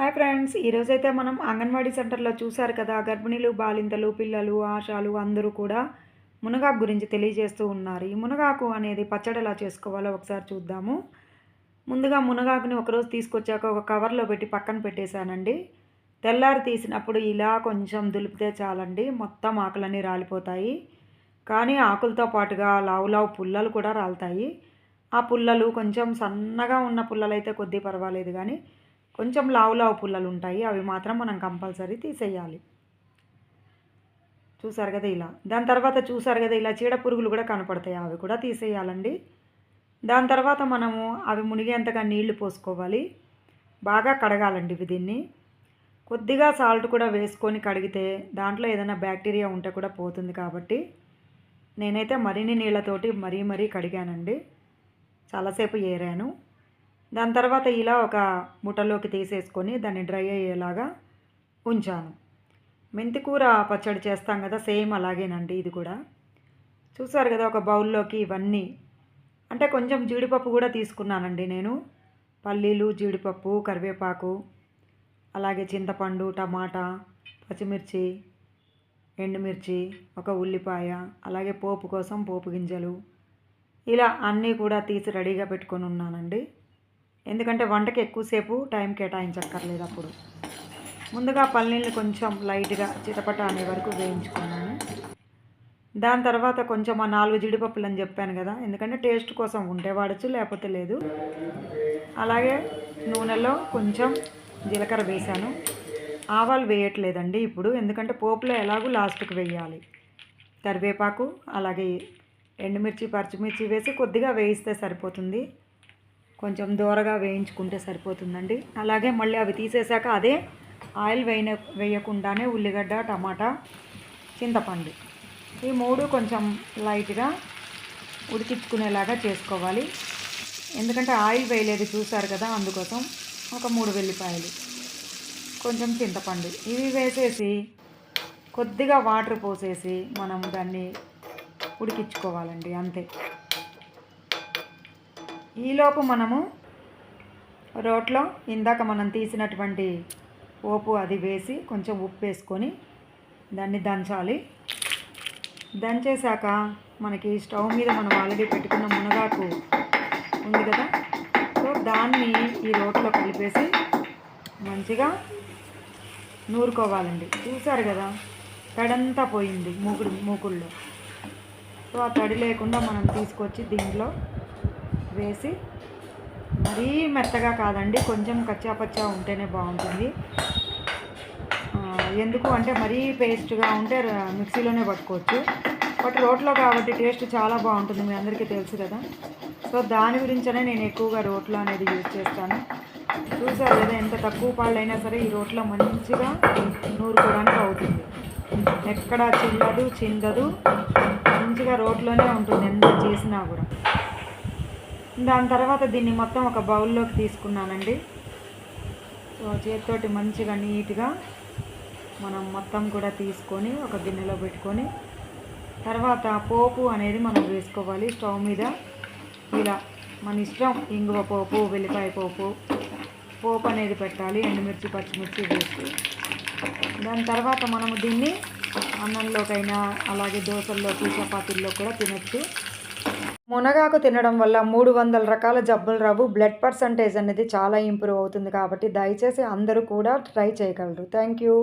Hi friends ఈరోజైతే మనం అంగన్వాడీ సెంటర్లో చూశారు కదా గర్భిణీలు బాలింతలు పిల్లలు ఆశాలు అందరూ కూడా మునగాకు గురించి తెలియజేస్తూ ఉన్నారు. ఈ మునగాకు అనేది పచ్చడి ఎలా చేసుకోవాలో ఒకసారి చూద్దాము. ముందుగా మునగాకుని ఒకరోజు తీసుకొచ్చాక ఒక కవర్లో పెట్టి పక్కన పెట్టేశానండి. తెల్లారి తీసినప్పుడు ఇలా కొంచెం దులిపితే చాలండి మొత్తం ఆకులన్నీ రాలిపోతాయి. కానీ ఆకులతో పాటుగా లావు లావు పుల్లలు కూడా రాలుతాయి. ఆ పుల్లలు కొంచెం సన్నగా ఉన్న పుల్లలు అయితే కొద్దీ పర్వాలేదు కానీ కొంచెం లావు లావు పుల్లలు ఉంటాయి అవి మాత్రం మనం కంపల్సరీ తీసేయాలి. చూసారు కదా ఇలా. దాని తర్వాత చూసారు కదా ఇలా చీడ పురుగులు కూడా కనపడతాయి. అవి కూడా తీసేయాలండి. దాని తర్వాత మనము అవి మునిగేంతగా నీళ్ళు పోసుకోవాలి. బాగా కడగాలండి ఇవి దీన్ని. కొద్దిగా సాల్ట్ కూడా వేసుకొని కడిగితే దాంట్లో ఏదైనా బ్యాక్టీరియా ఉంటే కూడా పోతుంది కాబట్టి నేనైతే మరిన్ని నీళ్ళతోటి మరీ మరీ కడిగానండి. చాలాసేపు ఏరాను. దాని తర్వాత ఇలా ఒక ముఠలోకి తీసేసుకొని దాన్ని డ్రై అయ్యేలాగా ఉంచాను. మెంతికూర పచ్చడి చేస్తాం కదా సేమ్ అలాగేనండి ఇది కూడా. చూసారు కదా ఒక బౌల్లోకి ఇవన్నీ. అంటే కొంచెం జీడిపప్పు కూడా తీసుకున్నానండి నేను. పల్లీలు జీడిపప్పు కరివేపాకు అలాగే చింతపండు టమాటా పచ్చిమిర్చి ఎండుమిర్చి ఒక ఉల్లిపాయ అలాగే పోపు కోసం పోపు గింజలు. ఇలా అన్నీ కూడా తీసి రెడీగా పెట్టుకొని ఉన్నానండి. ఎందుకంటే వంటకి ఎక్కువసేపు టైం కేటాయించక్కర్లేదు అప్పుడు. ముందుగా పల్లీలు కొంచెం లైట్గా చిటపట అనే వరకు వేయించుకున్నాను. దాని తర్వాత కొంచెం ఆ నాలుగు జీడిపప్పులు అని చెప్పాను కదా ఎందుకంటే టేస్ట్ కోసం ఉంటే వాడచ్చు లేకపోతే లేదు. అలాగే నూనెలో కొంచెం జీలకర్ర వేశాను. ఆవాలు వేయట్లేదండి ఇప్పుడు ఎందుకంటే పోపులో ఎలాగూ లాస్ట్కి వేయాలి. కరివేపాకు అలాగే ఎండుమిర్చి పచ్చిమిర్చి వేసి కొద్దిగా వేయిస్తే సరిపోతుంది. కొంచెం దూరగా వేయించుకుంటే సరిపోతుందండి. అలాగే మళ్ళీ అవి తీసేశాక అదే ఆయిల్ వేయన వేయకుండానే ఉల్లిగడ్డ టమాటా చింతపండు. ఈ మూడు కొంచెం లైట్గా ఉడికించుకునేలాగా చేసుకోవాలి. ఎందుకంటే ఆయిల్ వేయలేదు చూసారు కదా అందుకోసం ఒక మూడు వెల్లిపాయలు కొంచెం చింతపండు. ఇవి వేసేసి కొద్దిగా వాటర్ పోసేసి మనం దాన్ని ఉడికించుకోవాలండి అంతే. ఈలోపు మనము రోట్లో ఇందాక మనం తీసినటువంటి పోపు అది వేసి కొంచెం ఉప్పు వేసుకొని దాన్ని దంచాలి. దంచేశాక మనకి స్టవ్ మీద మనం ఆల్రెడీ పెట్టుకున్న మునగాకు ఉంది కదా? సో దాన్ని ఈ రోట్లో కలిపేసి మంచిగా నూరుకోవాలండి. చూసారు కదా? తడంతా పోయింది మూకుడు మూకుల్లో సో ఆ తడి లేకుండా మనం తీసుకొచ్చి దీంట్లో వేసి మరీ మెత్తగా కాదండి కొంచెం కచ్చా పచ్చా ఉంటేనే బాగుంటుంది. ఎందుకు అంటే మరీ పేస్ట్గా ఉంటే మిక్సీలోనే పట్టుకోవచ్చు. బట్ రోట్లో కాబట్టి టేస్ట్ చాలా బాగుంటుంది మీ అందరికీ తెలుసు కదా. సో దాని గురించనే నేను ఎక్కువగా రోట్లో అనేది యూజ్ చేస్తాను. చూసారు కదా ఎంత తక్కువ పాళ్ళైనా సరే ఈ రోట్లో మంచిగా నూరుకోవడానికి అవుతుంది. ఎక్కడ చిల్లదు చిందదు. మంచిగా రోట్లోనే ఉంటుంది ఎంత చేసినా కూడా. దాని తర్వాత దీన్ని మొత్తం ఒక బౌల్లోకి తీసుకున్నానండి. సో చేతితోటి మంచిగా నీట్గా మనం మొత్తం కూడా తీసుకొని ఒక గిన్నెలో పెట్టుకొని తర్వాత పోపు అనేది మనం వేసుకోవాలి స్టవ్ మీద. ఇలా మన ఇష్టం ఇంగువ పోపు వెల్లిపాయ పోపు పోపు అనేది పెట్టాలి ఎండుమిర్చి పచ్చిమిర్చి వేసి. దాని తర్వాత మనము దీన్ని అన్నంలోకైనా అలాగే దోశల్లోకి చపాతీల్లో కూడా తినొచ్చు. మునగాకు తినడం వల్ల మూడు వందల రకాల జబ్బులు రావు. బ్లడ్ పర్సంటేజ్ అనేది చాలా ఇంప్రూవ్ అవుతుంది కాబట్టి దయచేసి అందరూ కూడా ట్రై చేయగలరు. Thank you.